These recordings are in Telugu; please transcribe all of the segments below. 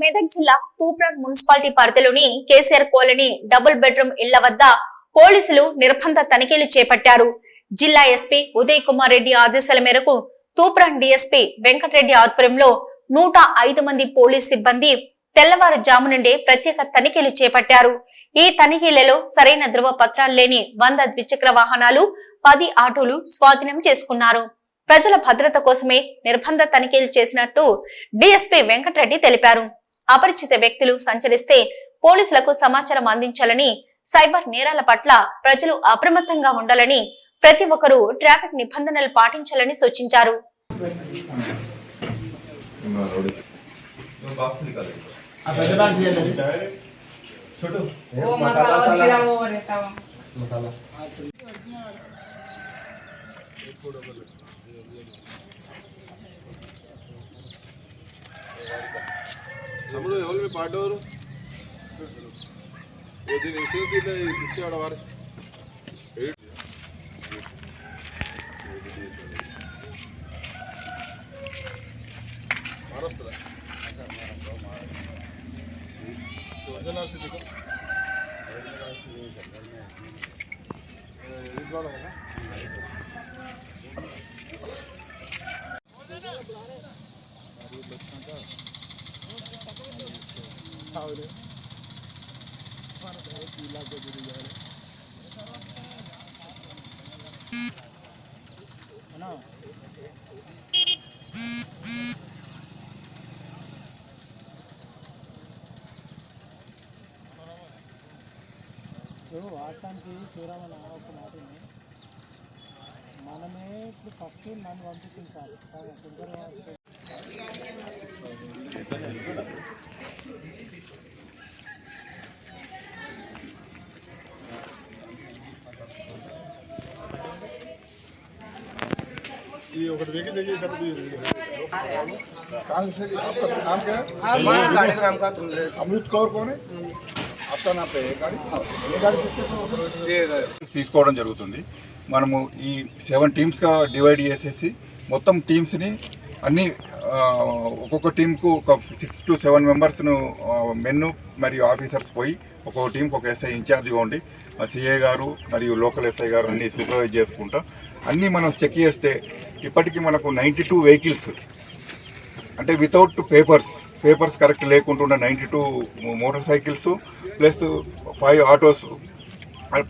మెదక్ జిల్లా తూప్రాన్ మున్సిపాలిటీ పరిధిలోని కేసీఆర్ కాలనీ డబుల్ బెడ్రూమ్ ఇళ్ళ వద్ద పోలీసులు నిర్బంధ తనిఖీలు చేపట్టారు. జిల్లా ఎస్పీ ఉదయ్ కుమార్ రెడ్డి ఆదేశాల మేరకు తూప్రాన్ డిఎస్పీ వెంకటరెడ్డి ఆధ్వర్యంలో నూట ఐదు మంది పోలీస్ సిబ్బంది తెల్లవారుజాము నుండే ప్రత్యేక తనిఖీలు చేపట్టారు. ఈ తనిఖీలలో సరైన ధృవ పత్రాలు లేని వంద ద్విచక్ర వాహనాలు పది ఆటోలు స్వాధీనం చేసుకున్నారు. ప్రజల భద్రత కోసమే నిర్బంధ తనిఖీలు చేసినట్టు డిఎస్పీ వెంకటరెడ్డి తెలిపారు. అపరిచిత వ్యక్తులు సంచరిస్తే పోలీసులకు సమాచారం అందించాలని సైబర్ నేరాల పట్ల ప్రజలు అప్రమత్తంగా ఉండాలని ప్రతి ఒక్కరూ ట్రాఫిక్ నిబంధనలు పాటించాలని సూచించారు. తమ్ముడు ఎవరు మీ పార్టీ ఎవరు దీని ఇన్సూరెన్స్ ఇట్లా తీసుకురావడం వారు? మహారాష్ట్ర సార్ సాగులే మన ఇలా ఇప్పుడు వాస్తవానికి శ్రీరామ ఒక మాట ఉంది మనమే ఇప్పుడు ఫస్ట్ నన్ను పంపిస్తుంది సార్. సార్ శంకర్ ये ఒకటి देखिए देखिए कट भी कहाँ से आपका नाम क्या है गाड़ी का नाम का तुम अमृत कौर कौन है आपका नाम पे है गाड़ी ये गाड़ी किसके ये తీసుకోవడం జరుగుతుంది మనము ఈ సెవెన్ టీమ్స్గా డివైడ్ చేసేసి మొత్తం టీమ్స్ని అన్ని ఆ, ఒక్కొక్క టీంకు ఒక సిక్స్ టు సెవెన్ మెంబర్స్ను మెన్ మరియు ఆఫీసర్స్ పోయి ఒక్కొక్క టీంకి ఒక ఎస్ఐ ఇన్ఛార్జ్గా ఉండి సిఏ గారు మరియు లోకల్ ఎస్ఐ గారు అన్నీ సూపర్వైజ్ చేసుకుంటా. అన్నీ మనం చెక్ చేస్తే ఇప్పటికీ మనకు నైంటీ టూ వెహికల్స్ అంటే వితౌట్ పేపర్స్ పేపర్స్ కరెక్ట్ లేకుండా ninety two motor cycles plus five autos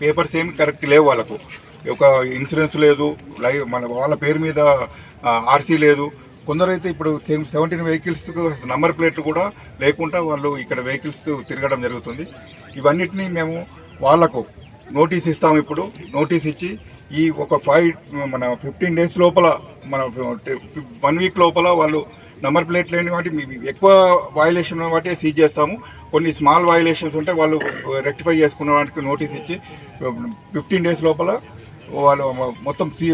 papers ఏమి కరెక్ట్ లేవు వాళ్ళకు. ఒక ఇన్సూరెన్స్ లేదు లైవ్ మన వాళ్ళ పేరు మీద ఆర్సీ లేదు. కొందరైతే ఇప్పుడు సెవెంటీన్ వెహికల్స్ నంబర్ ప్లేట్లు కూడా లేకుండా వాళ్ళు ఇక్కడ వెహికల్స్ తిరగడం జరుగుతుంది. ఇవన్నిటినీ మేము వాళ్ళకు నోటీస్ ఇస్తాము ఇప్పుడు. నోటీస్ ఇచ్చి ఈ ఒక ఫైవ్ మన ఫిఫ్టీన్ డేస్ లోపల మన వన్ వీక్ లోపల వాళ్ళు నంబర్ ప్లేట్ లేని వాటి మీ- ఎక్కువ వయలేషన్ వాటి సీజ్ చేస్తాము. కొన్ని స్మాల్ వయలేషన్స్ ఉంటే వాళ్ళు రెక్టిఫై చేసుకున్న వాటికి నోటీస్ ఇచ్చి ఫిఫ్టీన్ డేస్ లోపల వాళ్ళు మొత్తం సీ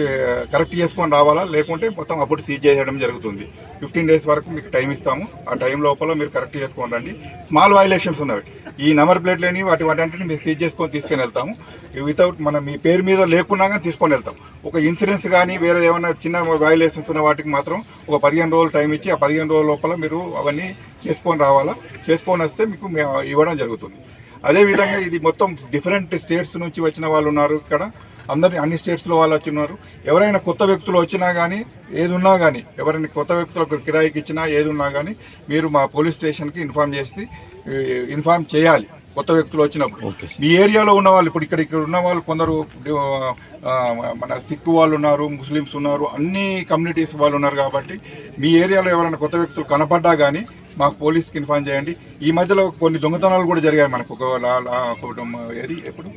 కరెక్ట్ చేసుకొని రావాలా? లేకుంటే మొత్తం అప్పుడు సీజ్ చేయడం జరుగుతుంది. ఫిఫ్టీన్ డేస్ వరకు మీకు టైం ఇస్తాము. ఆ టైం లోపల మీరు కరెక్ట్ చేసుకొని రండి. స్మాల్ వైలేషన్స్ ఉన్నవి. ఈ నెంబర్ ప్లేట్ లేని వాటి వాటి అంటే మీరు సీజ్ చేసుకొని తీసుకొని వెళ్తాము. వితౌట్ మనం మీ పేరు మీద లేకున్నా కానీ తీసుకొని వెళ్తాం. ఒక ఇన్సూరెన్స్ కానీ వేరే ఏమైనా చిన్న వైలేషన్స్ ఉన్న వాటికి మాత్రం ఒక పదిహేను రోజులు టైం ఇచ్చి ఆ పదిహేను రోజుల లోపల మీరు అవన్నీ చేసుకొని రావాలా? చేసుకొని వస్తే మీకు ఇవ్వడం జరుగుతుంది. అదేవిధంగా ఇది మొత్తం డిఫరెంట్ స్టేట్స్ నుంచి వచ్చిన వాళ్ళు ఉన్నారు ఇక్కడ. అందరి అన్ని స్టేట్స్లో వాళ్ళు వచ్చి ఉన్నారు ఎవరైనా కొత్త వ్యక్తులు వచ్చినా కానీ ఏది ఉన్నా కానీ ఎవరైనా కొత్త వ్యక్తులకు కిరాయికి ఇచ్చినా ఏది ఉన్నా కానీ మీరు మా పోలీస్ స్టేషన్కి ఇన్ఫామ్ చేసి ఇన్ఫామ్ చేయాలి కొత్త వ్యక్తులు వచ్చినప్పుడు. మీ ఏరియాలో ఉన్న వాళ్ళు ఇప్పుడు ఇక్కడ ఇక్కడ ఉన్న వాళ్ళు కొందరు మన సిక్ వాళ్ళు ఉన్నారు ముస్లిమ్స్ ఉన్నారు అన్ని కమ్యూనిటీస్ వాళ్ళు ఉన్నారు కాబట్టి మీ ఏరియాలో ఎవరైనా కొత్త వ్యక్తులు కనపడ్డా కానీ మాకు పోలీస్కి ఇన్ఫామ్ చేయండి. ఈ మధ్యలో కొన్ని దొంగతనాలు కూడా జరిగాయి మనకు. ఒక ఏది? ఎప్పుడు?